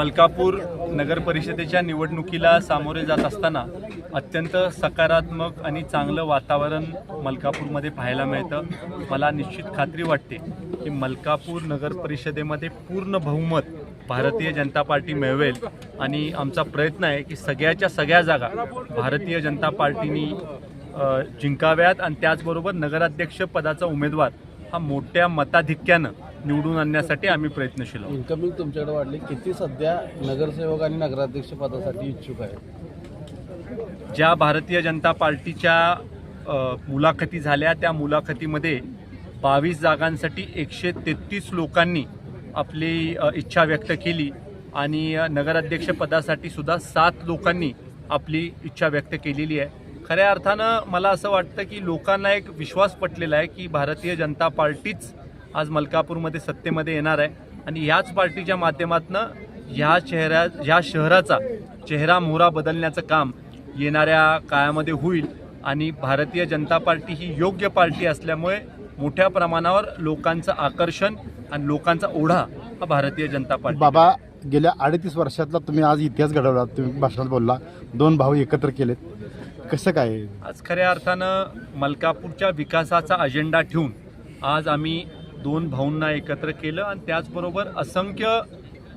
मलकापूर नगर परिषदेच्या निवडणुकीला सामोरे जात असताना अत्यंत सकारात्मक आणि चांगलं वातावरण मलकापूरमध्ये पाहायला मिळतं. मला निश्चित खात्री वाटते की मलकापूर नगर परिषदेमध्ये पूर्ण बहुमत भारतीय जनता पार्टी मिळवेल. आणि आमचा प्रयत्न आहे की सगळ्याच्या सगळ्या जागा भारतीय जनता पार्टीनी जिंकाव्यात. आणि त्याचबरोबर नगराध्यक्ष पदाचा उमेदवार हा मोठ्या मताधिक्यानं निवडून आणण्यासाठी आम्ही प्रयत्नशील आहोत. इन्कमिंग तुमच्याकडे वाढली. किती सध्या नगरसेवक आणि नगराध्यक्ष पदासाठी इच्छुक आहे ज्या भारतीय जनता पार्टीच्या मुलाखती झाल्या त्या मुलाखतीमध्ये बावीस जागांसाठी एकशे तेहतीस लोकांनी आपली इच्छा व्यक्त केली आणि नगराध्यक्षपदासाठी सुद्धा सात लोकांनी आपली इच्छा व्यक्त केलेली आहे. खऱ्या अर्थानं मला असं वाटतं की लोकांना एक विश्वास पटलेला आहे की भारतीय जनता पार्टीच आज मलकापूरमध्ये सत्तेमध्ये येणार आहे. आणि ह्याच पार्टीच्या माध्यमातून ह्या चेहऱ्या ह्या शहराचा चेहरा मोहरा बदलण्याचं काम येणाऱ्या काळामध्ये होईल. आणि भारतीय जनता पार्टी ही योग्य पार्टी असल्यामुळे मोठ्या प्रमाणावर लोकांचं आकर्षण आणि लोकांचा ओढा हा भारतीय जनता पार्टी बाबा गेल्या अडतीस वर्षातला तुम्ही आज इतिहास घडवला तुम्ही भाषणात बोलला. दोन भाऊ एकत्र केलेत. कसं काय? आज खऱ्या अर्थानं मलकापूरच्या विकासाचा अजेंडा ठेवून आज आम्ही दोन भाऊंना एकत्र केलं आणि त्याचबरोबर असंख्य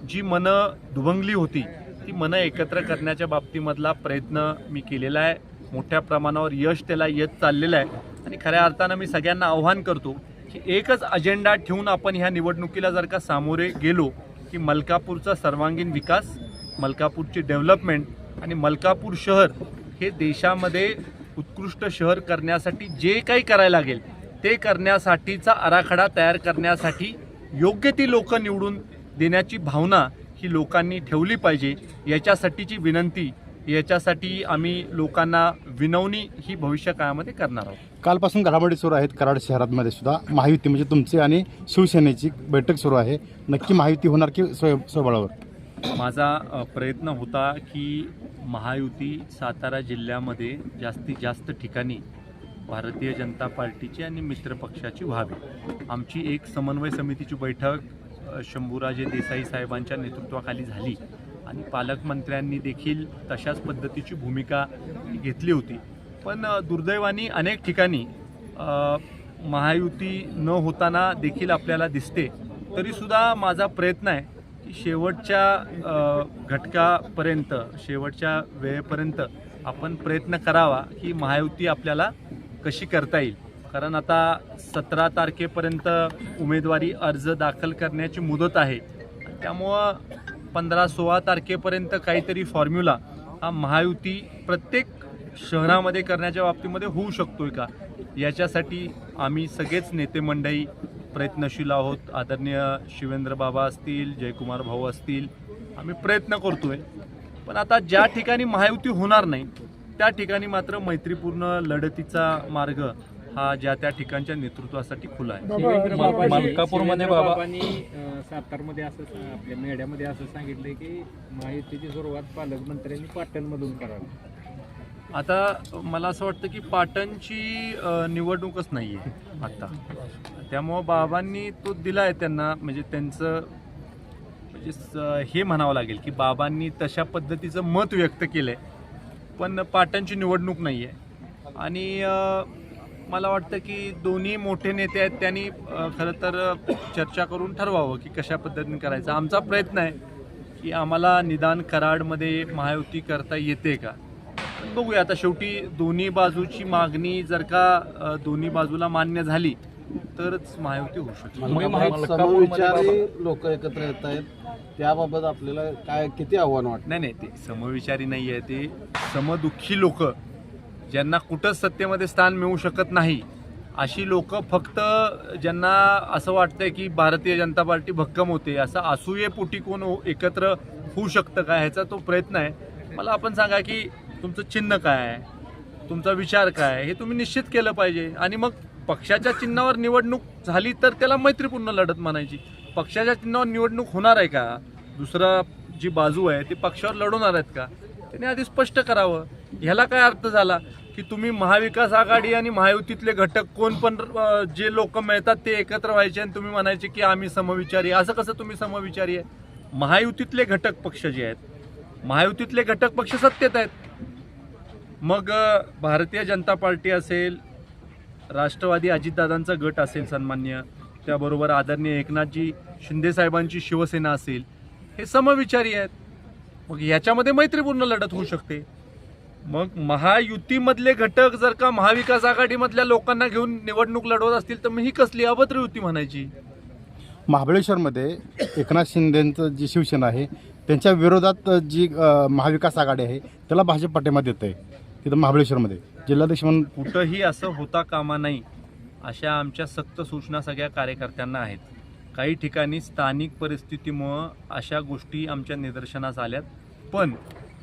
जी मनं दुभंगली होती ती मनं एकत्र करण्याच्या बाबतीमधला प्रयत्न मी केलेला आहे. मोठ्या प्रमाणावर यश त्याला येत चाललेलं आहे. आणि खऱ्या अर्थानं मी सगळ्यांना आव्हान करतो की एकच अजेंडा ठेवून आपण ह्या निवडणुकीला जर का सामोरे गेलो की मलकापूरचा सर्वांगीण विकास मलकापूरची डेव्हलपमेंट आणि मलकापूर शहर हे देशामध्ये उत्कृष्ट शहर करण्यासाठी जे काही करायला लागेल ते करण्यासाठीचा आराखडा तयार करण्यासाठी योग्य ती लोकं निवडून देण्याची भावना ही लोकांनी ठेवली पाहिजे. याच्यासाठीची विनंती याच्यासाठी आम्ही लोकांना विनवणी ही भविष्य काळामध्ये करणार आहोत. कालपासून घडामोडी सुरू आहेत कराड शहरामध्ये सुद्धा. महायुती म्हणजे तुमची आणि शिवसेनेची बैठक सुरू आहे. नक्की महायुती होणार की स्वय स्वबळावर? माझा प्रयत्न होता की महायुती सातारा जिल्ह्यामध्ये जास्तीत जास्त ठिकाणी भारतीय जनता पार्टीची आणि मित्रपक्षाची व्हावी. आमची एक समन्वय समितीची बैठक शंभूराजे देसाई साहेबांच्या नेतृत्वाखाली झाली आणि पालकमंत्र्यांनी देखील तशाच पद्धतीची भूमिका घेतली होती. पण दुर्दैवानी अनेक ठिकाणी महायुती न होताना देखील आपल्याला दिसते. तरीसुद्धा माझा प्रयत्न आहे की शेवटच्या घटकापर्यंत शेवटच्या वेळेपर्यंत आपण प्रयत्न करावा की महायुती आपल्याला कशी करता येईल. कारण आता सतरा तारखेपर्यंत उमेदवारी अर्ज दाखल करण्याची मुदत आहे. त्यामुळं पंधरा सोळा तारखेपर्यंत काहीतरी फॉर्म्युला हा महायुती प्रत्येक शहरामध्ये करण्याच्या बाबतीमध्ये होऊ शकतोय का? याच्यासाठी आम्ही सगळेच नेते मंडळी प्रयत्नशील आहोत. आदरणीय शिवेंद्र बाबा असतील जयकुमार भाऊ असतील आम्ही प्रयत्न करतोय. पण आता ज्या ठिकाणी महायुती होणार नाही त्या ठिकाणी मात्र मैत्रीपूर्ण लढतीचा मार्ग हा ज्या त्या ठिकाणच्या नेतृत्वासाठी खुला आहे. मलकापूरमध्ये बाबा- सातारमध्ये असं आपल्या मेढ्यामध्ये असं सांगितलंय की महायुतीची सुरुवात पालकमंत्र्यांनी पाटणमधून करावी. आता मला असं वाटतं की पाटणची निवडणूकच नाही आहे आत्ता त्यामुळं बाबांनी तो दिला आहे त्यांना म्हणजे त्यांचं म्हणजे स- हे म्हणावं लागेल की बाबांनी तशा पद्धतीचं मत व्यक्त केलं आहे पण पाटणची निवडणूक नाही आहे आणि मला वाटतं की दोन्ही मोठे नेते आहेत त्यांनी खरं तर चर्चा करून ठरवावं की कशा पद्धतीने करायचं. आमचा प्रयत्न आहे की आम्हाला निदान कराडमध्ये महायुती करता येते का? बघूया आता शेवटी दोन्ही बाजूची मागणी जर का दोन्ही बाजूला मान्य झाली तरच महायुती होऊ शकते. लोक एकत्र येत आहेत. त्याबाबत आपल्याला काय किती आव्हान वाटतं? नाही नाही ते समविचारी नाही आहे ते समदुःखी लोक ज्यांना कुठंच सत्तेमध्ये स्थान मिळू शकत नाही अशी लोक फक्त ज्यांना असं वाटतंय की भारतीय जनता पार्टी भक्कम होते असं असूयेपोटी कोण हो- एकत्र होऊ शकतं का ह्याचा तो प्रयत्न आहे. मला आपण सांगा की तुमचं चिन्ह काय? आहे तुमचा विचार काय? हे तुम्ही निश्चित केलं पाहिजे. आणि मग पक्षाच्या चिन्हावर निवडणूक झाली तर त्याला मैत्रीपूर्ण लढत म्हणायची. पक्षाच्या चिन्हावर निवडणूक होणार आहे का? दुसरा जी बाजू आहे ती पक्षावर लढवणार आहेत का? त्याने आधी स्पष्ट करावं. ह्याला काय अर्थ झाला? की तुम्ही महाविकास आघाडी आणि महायुतीतले घटक कोण पण जे लोक मिळतात ते एकत्र व्हायचे आणि तुम्ही म्हणायचे की आम्ही समविचारी. असं कसं तुम्ही समविचारी आहे? महायुतीतले घटक पक्ष जे आहेत महायुतीतले घटक पक्ष सत्तेत आहेत. मग भारतीय जनता पार्टी असेल राष्ट्रवादी अजितदादांचा गट असेल सन्मान्य त्याबरोबर आदरणीय एकनाथजी शिंदेसाहेबांची शिवसेना असेल हे समविचारी आहेत. मग याच्यामध्ये मैत्रीपूर्ण लढत होऊ शकते. मग महायुतीमधले घटक जर का महाविकास आघाडीमधल्या लोकांना घेऊन निवडणूक लढवत असतील तर मग ही कसली अभद्र युती म्हणायची? महाबळेश्वरमध्ये एकनाथ शिंदेचं जी शिवसेना आहे त्यांच्या विरोधात जी अ, महाविकास आघाडी आहे त्याला भाजप पाठिंबा देत आहे तिथं महाबळेश्वरमध्ये. जिल्हाध्यक्ष म्हणून कुठंही असं होता कामा नाही अशा आमच्या सक्त सूचना सगळ्या कार्यकर्त्यांना आहेत. काही ठिकाणी स्थानिक परिस्थितीमुळं अशा गोष्टी आमच्या निदर्शनास आल्यात. पण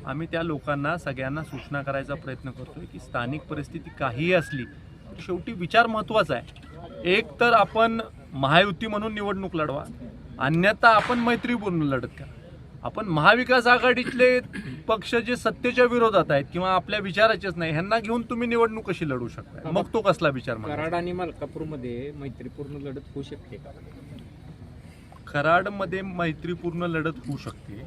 आम्ही त्या लोकांना सगळ्यांना सूचना करायचा प्रयत्न करतोय की स्थानिक परिस्थिती काहीही असली तर शेवटी विचार महत्त्वाचा आहे. एक तर आपण महायुती म्हणून निवडणूक लढवा अन्यथा आपण मैत्रीपूर्ण लढत करा. आपण महाविकास आघाडीतले पक्ष जे सत्तेच्या विरोधात आहेत किंवा आपल्या विचाराचेच नाही ह्यांना घेऊन तुम्ही निवडणूक कशी लढू शकता? मग तो कसला विचार? कराड आणि मलकापूरमध्ये मैत्रीपूर्ण लढत होऊ शकते का? कराडमध्ये मैत्रीपूर्ण लढत होऊ शकते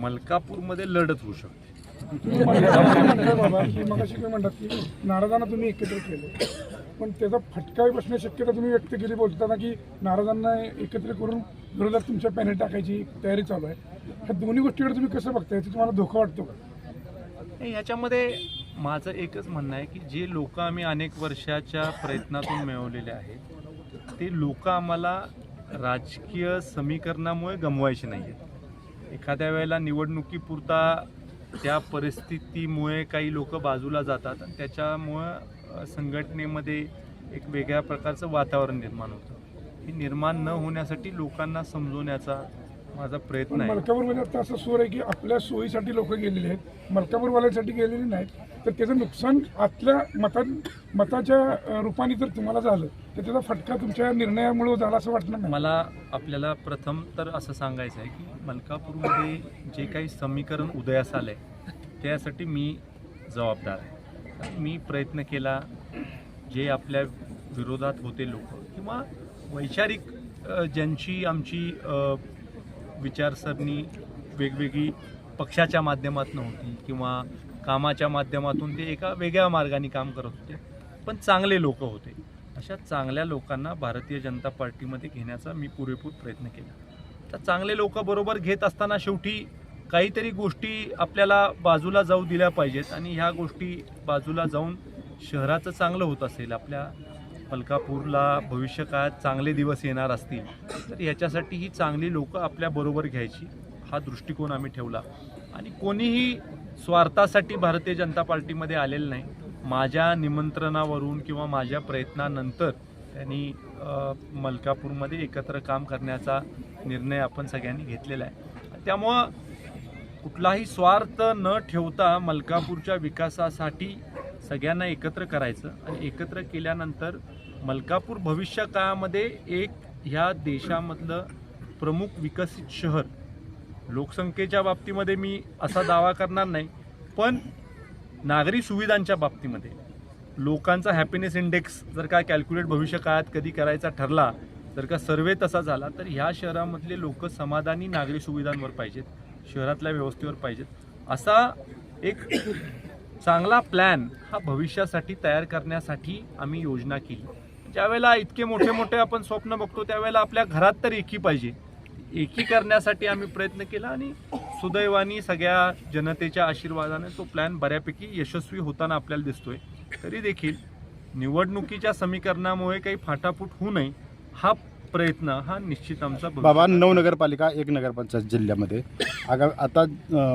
मलकापूरमध्ये लढत होऊ शकते. तुम्ही बाबा की मगाशी तुम्ही म्हणतात की नाराजांना तुम्ही एकत्र केलं. पण त्याचा फटकाही बसण्याची शक्यता तुम्ही व्यक्त केली बोलताना की नाराजांना एकत्र करून विरोधात तुमच्या पॅनल टाकायची तयारी चालू आहे. ह्या दोन्ही गोष्टीकडे तुम्ही कसं बघताय? ते तुम्हाला धोका वाटतो का? याच्यामध्ये माझं एकच म्हणणं आहे की जे लोक आम्ही अनेक वर्षाच्या प्रयत्नातून मिळवलेले आहेत ते लोक आम्हाला राजकीय समीकरणामुळे गमवायचे नाही आहेत एखाद्या वेळेला निवडणुकीपुरता त्या परिस्थितीमुळे काही लोक बाजूला जातात आणि त्याच्यामुळं संघटनेमध्ये एक वेगळ्या प्रकारचं वातावरण निर्माण होतं. हे निर्माण न होण्यासाठी लोकांना समजवण्याचा माझा प्रयत्न पण आहे. मलकापूरमध्ये आता असं सूर आहे की आपल्या सोयीसाठी लोक गेलेले आहेत. मलकापूरवाल्यांसाठी गेलेले नाहीत. तर त्याचं नुकसान आतल्या मता मताच्या रूपाने जर तुम्हाला झालं तर त्याचा फटका तुमच्या निर्णयामुळे झाला असं वाटलं नाही मला आपल्याला प्रथम तर असं सांगायचं आहे की मलकापूरमध्ये जे काही समीकरण उदयास आलं आहे त्यासाठी मी जबाबदार आहे. मी प्रयत्न केला जे आपल्या विरोधात होते लोक किंवा वैचारिक ज्यांची आमची विचारसरणी वेगवेगळी पक्षाच्या माध्यमातून होती किंवा कामाच्या माध्यमातून ते एका वेगळ्या मार्गाने काम करत होते पण चांगले लोक होते. अशा चांगल्या लोकांना भारतीय जनता पार्टीमध्ये घेण्याचा मी पुरेपूर प्रयत्न केला. तर चांगले लोक बरोबर घेत असताना शेवटी काहीतरी गोष्टी आपल्याला बाजूला जाऊ दिल्या पाहिजेत आणि ह्या गोष्टी बाजूला जाऊन शहराचं चांगलं होत असेल आपल्या मलकापूरला भविष्य काळात चांगले दिवस येणार असतील तर याच्यासाठी ही चांगली लोक आपल्या बरोबर घ्यायची हा दृष्टिकोन आम्ही ठेवला. आणि कोणीही स्वार्थासाठी भारतीय जनता पार्टीमध्ये आलेलं नाही माझ्या निमंत्रणावरून किंवा माझ्या प्रयत्नानंतर त्यांनी मलकापूरमध्ये एकत्र काम करण्याचा निर्णय आपण सगळ्यांनी घेतलेला आहे. त्यामुळं कुठलाही स्वार्थ न ठेवता मलकापूरच्या विकासासाठी सगळ्यांना एकत्र करायचं आणि एकत्र केल्यानंतर मलकापूर भविष्य काळामध्ये एक ह्या देशामधलं प्रमुख विकसित शहर लोकसंख्येच्या बाबतीमध्ये मी असा दावा करणार नाही पण नागरी सुविधांच्या बाबतीमध्ये लोकांचा हॅपीनेस इंडेक्स जर का कॅल्क्युलेट भविष्य काळात कधी करायचा ठरला जर का सर्वे तसा झाला तर ह्या शहरामधले लोक समाधानी नागरी सुविधांवर पाहिजेत शहरातल्या व्यवस्थेवर पाहिजेत. असा एक चांगला प्लॅन हा भविष्यासाठी तयार करण्यासाठी आम्ही योजना केली. ज्यावेळेला इतके मोठे मोठे आपण स्वप्न बघतो त्यावेळेला आपल्या घरात तर एकी पाहिजे. एकी करण्यासाठी आम्ही प्रयत्न केला आणि सुदैवानी सगळ्या जनतेच्या आशीर्वादाने तो प्लॅन बऱ्यापैकी यशस्वी होताना आपल्याला दिसतोय. तरी देखील निवडणुकीच्या समीकरणामुळे काही फाटाफूट होऊ नये हा प्रयत्न हा निश्चित आमचा बाबा नऊ नगरपालिका एक नगरपंचायत जिल्ह्यामध्ये. आगा आता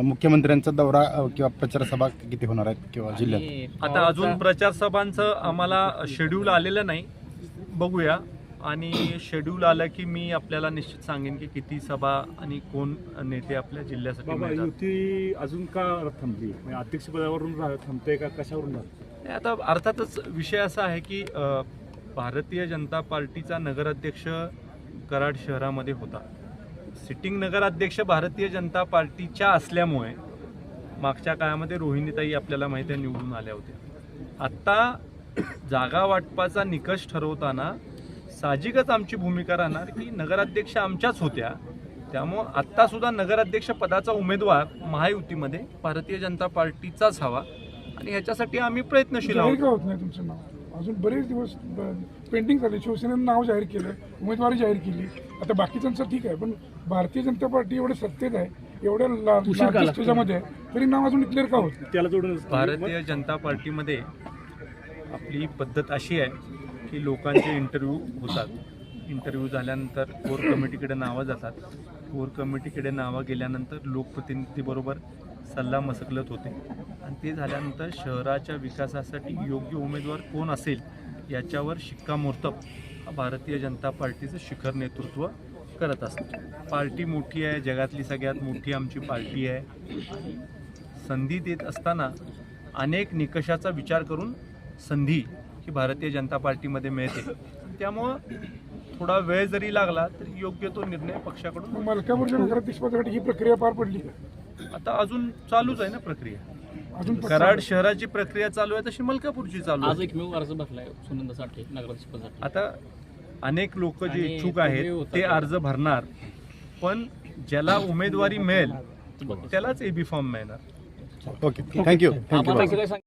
मुख्यमंत्र्यांचा दौरा किंवा प्रचार सभा किती होणार आहेत किंवा जिल्ह्यात? आता अजून प्रचार सभांचं आम्हाला शेड्यूल आलेलं नाही. बघूया. आणि शेड्यूल आलं की मी आपल्याला निश्चित सांगेन की किती सभा आणि कोण नेते आपल्या जिल्ह्यासाठी बाबा मिळतात. युती अजून का थांबली? म्हणजे अध्यक्षपदावरून रा- थांबते का? कशावरून राहते? नाही, आता अर्थातच विषय असा आहे की अ, भारतीय जनता पार्टीचा नगराध्यक्ष कराड शहरामध्ये होता. सिटिंग नगराध्यक्ष भारतीय जनता पार्टीच्या असल्यामुळे मागच्या काळामध्ये रोहिणीताई आपल्याला माहिती आहे निवडून आल्या होत्या. आत्ता जागा वाटपाचा निकष ठरवताना साहजिकच आमची भूमिका राहणार की नगराध्यक्ष आमच्याच होत्या. त्यामुळं आत्ता सुद्धा नगराध्यक्ष पदाचा उमेदवार महायुतीमध्ये भारतीय जनता पार्टीचाच हवा आणि ह्याच्यासाठी आम्ही प्रयत्नशील आहोत. होत नाही तुमचं नाव? अजून बरेच दिवस पेंडिंग झाले. शिवसेनेनं नाव जाहीर केलं उमेदवारी जाहीर केली. आता बाकीच्यांचं ठीक आहे पण भारतीय जनता पार्टी एवढे सत्तेत आहे एवढ्या ला- largest त्याच्यामध्ये आहे, तरी नाव अजून डिक्लेअर का होत नाही? त्याला जोडून भारतीय जनता पार्टीमध्ये आपली पद्धत अशी आहे की लोकांचे इंटरव्ह्यू होतात. इंटरव्ह्यू झाल्यानंतर कोर कमिटीकडे नावं जातात. कोर कमिटीकडे नावं गेल्यानंतर लोकप्रतिनिधीबरोबर सल्ला मसकलत होते. आणि ते झाल्यानंतर शहराच्या विकासासाठी योग्य उमेदवार कोण असेल याच्यावर शिक्कामोर्तब हा भारतीय जनता पार्टीचं शिखर नेतृत्व करत असतं. पार्टी मोठी आहे जगातली सगळ्यात मोठी आमची पार्टी आहे. संधी देत असताना अनेक निकषाचा विचार करून संधी ही भारतीय जनता पार्टीमध्ये मिळते. त्यामुळं थोडा वेळ जरी लागला तरी योग्य तो निर्णय पक्षाकडून मग मलकापूरच्या नगराध्यक्ष पदासाठी ही प्रक्रिया पार पडली का? आता अजून चालूच आहे ना प्रक्रिया. अजून कराड शहराची प्रक्रिया चालू आहे तशी मलकापूरची चालू आज आहे. एकमेव अर्ज भरलाय सुनंदा साठे नगराध्यक्षपदासाठी आता अनेक लोक जे आणि इच्छुक आहेत होता ते? अर्ज भरणार. पण ज्याला उमेदवारी मिळेल त्यालाच एबी फॉर्म मिळणार. Okay thank you thank you काय सांग